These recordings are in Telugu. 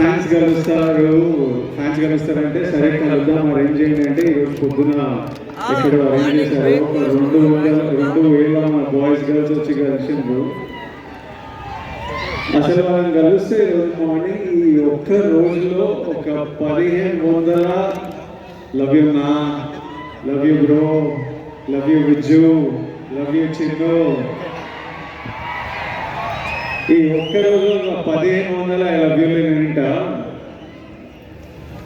ఫ్యాన్స్ కలుస్తారు ఫ్యాన్స్ కలుస్తారంటే సరే కలుద్దాం అరేంజ్ చేయండి అంటే ఈరోజు పొద్దున ఇక్కడ అరేంజ్ చేశారు. ఒక రెండు రెండు వేల బాయ్స్ గర్ల్స్ వచ్చి కలిసిండ్రు. అసలు మనం కలిస్తే రోజు మార్నింగ్ ఈ ఒక్క రోజులో ఒక పదిహేను వందల లవ్ యూ నా love you bro love you Vijju love you Chinnu ఈ ఒక్క రోజు పదిహేను వందల లవ్ యూలు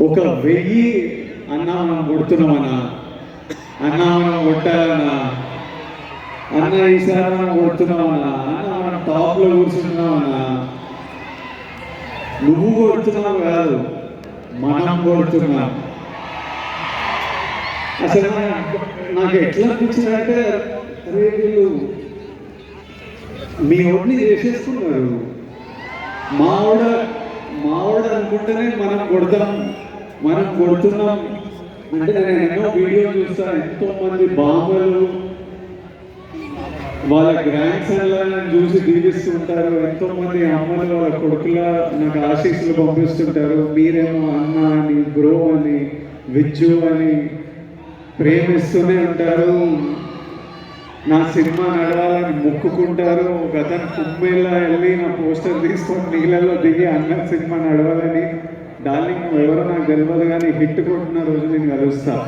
ఒక వెయ్యి అన్నా మనం కొడుతున్నామన్నా. అన్నా మనం కొట్టాలన్నా. అన్న ఈసారి మనం కొడుతున్నామన్నా. అన్న మనం టాప్ కూర్చుంటున్నామన్నా. నువ్వు కొడుతున్నావు కాదు మనం కొడుతున్నాం. అసలు నాకు- నాకు ఎట్లా అనిపించిందంటే అరే వీళ్ళు మీ ఓడిని చేసేస్తున్నారు మావిడ మావిడ అనుకుంటేనే మనం కొడతాం మనం కొడుతున్నాం. అంటే నేను ఎన్నో వీడియో చూస్తాను ఎంతో మంది బామ్మలు వాళ్ళ గ్రాండ్ సన్లను చూసి దీవిస్తుంటారు ఎంతో మంది అమ్మలు వాళ్ళ కొడుకుల నాకు ఆశీస్సులు పంపిస్తుంటారు. మీరేమో అన్న అని బ్రో అని విజ్జు అని ప్రేమిస్తూనే ఉంటారు. నా సినిమా నడవాలని మొక్కుకుంటారు. గతను అతను కుమ్మేలా వెళ్ళి నా పోస్టర్ తీసుకొని నీళ్ళల్లో దిగి అన్న సినిమా నడవాలని. డార్లింగ్ నువ్వు ఎవరో నాకు తెలియదు కానీ హిట్ కొట్టిన రోజు నేను కలుస్తాను